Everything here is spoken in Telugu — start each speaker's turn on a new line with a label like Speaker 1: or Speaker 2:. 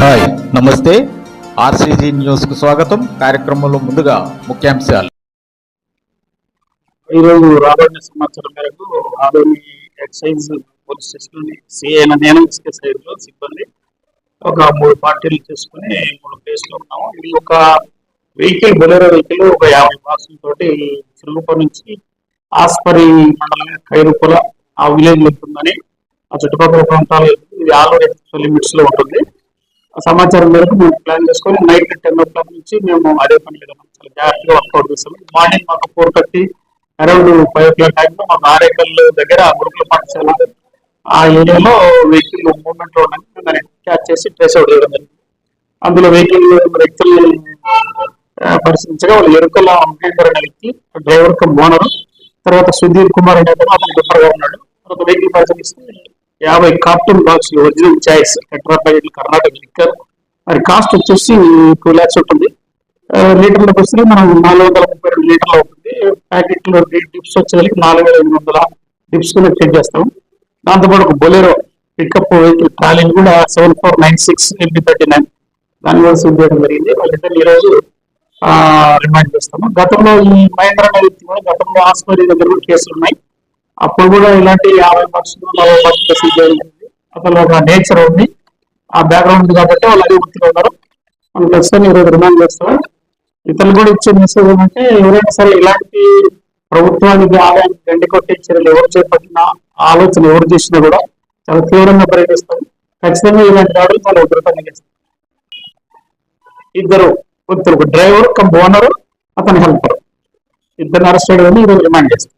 Speaker 1: హాయ్ నమస్తే. ఆర్సీజీ న్యూస్కు స్వాగతం. కార్యక్రమంలో ముందుగా ముఖ్యాంశాలు.
Speaker 2: ఈరోజు రాబోయే సంవత్సరం మేరకు Adoni excise police station CI నేను సైడ్లో సిబ్బంది ఒక మూడు పార్టీలు చేసుకుని మూడు కేసులు ఉన్నాము. ఇది ఒక వెహికల్ బొలెరో వెహికల్ ఒక యాభై బాక్సుల తోటి చిరుగుప్ప నుంచి ఆస్పరి మండలం కైరుపుల ఆ విలేజ్ ఉంటుందని ఆ చుట్టుపక్కల ప్రాంతాలు ఇది ఆల్రెడీ లిమిట్స్లో ఉంటుంది. సమాచారం మేరకు మేము ప్లాన్ చేసుకొని నైట్ టెన్ ఓ క్లాక్ నుంచి మేము అదే పని లేదు చాలా జాగ్రత్తగా వర్కౌట్ చేస్తాము మార్నింగ్ మాకు four thirty around five o'clock టైంలో మాకు ఆరేకల్ దగ్గర గురుకుల పాఠశాల ఆ ఏరియాలో వెహికల్ మూవ్మెంట్లో ఉండగా దాన్ని క్యాచ్ చేసి ట్రేస్ అవుట్ చేయడం జరిగింది. అందులో వెహికల్ వ్యక్తులు పరిశీలించగా వాళ్ళు ఎరుకల మహేందర్ అనే వ్యక్తి డ్రైవర్ కమ్ ఓనర్ తర్వాత సుధీర్ కుమార్ అనే అతను అతను డిఫర్గా ఉన్నాడు. తర్వాత వెహికల్ పరిశీలిస్తే యాభై కార్టూన్ బాక్స్ ఒరిజినల్ చాయిస్ టెట్రాపైడ్ కర్ణాటక లిక్కర్ మరి కాస్ట్ వచ్చేసి టూ ల్యాక్స్ ఉంటుంది. లీటర్లకు వస్తే మనం నాలుగు వందల ముప్పై రెండు లీటర్లు అవుతుంది ప్యాకెట్లో డిప్స్ వచ్చేసరికి నాలుగు వేల ఎనిమిది వందల డిప్స్ కూడా చెక్ చేస్తాం. దాంతోపాటు ఒక బొలెరో పికప్ వెహికల్ ట్రాలీని కూడా seven four nine six LB thirty nine దాని కూడా సీజ్ చేయడం జరిగింది వాళ్ళిద్దరు ఈ రోజు రిమాండ్ చేస్తాము. గతంలో ఈ మహేంద్ర అనే కూడా గతంలో ఆస్పత్రి దగ్గర కూడా కేసులు ఉన్నాయి. అప్పుడు కూడా ఇలాంటి యాభై పర్సెంట్ నలభై పర్సెంట్ సీజ్ జరిగింది. అసలు ఒక నేచర్ ఉంది. ఆ బ్యాక్గ్రౌండ్ ఉంది కాబట్టి వాళ్ళు అదే వృత్తిలో ఉన్నారు. మనం ఖచ్చితంగా ఈరోజు రిమాండ్ చేస్తాం. ఇతరులు కూడా ఇచ్చే మెసేజ్ ఏంటంటే ఎవరైనా సరే ఇలాంటి ప్రభుత్వానికి ఆదాయాన్ని గండి కొట్టే చర్యలు ఎవరు చేపట్టినా ఆలోచన ఎవరు చేసినా కూడా చాలా తీవ్రంగా పరిగణిస్తాం ఖచ్చితంగా ఇలాంటి దాడులు చాలా ఉగ్రతంగా చేస్తాం ఇద్దరు వ్యక్తులు ఒక డ్రైవర్ కమ్ ఓనర్ అతని హెల్పర్ ఇద్దరు అరెస్ట్ చేయడం ఈరోజు రిమాండ్ చేస్తాం.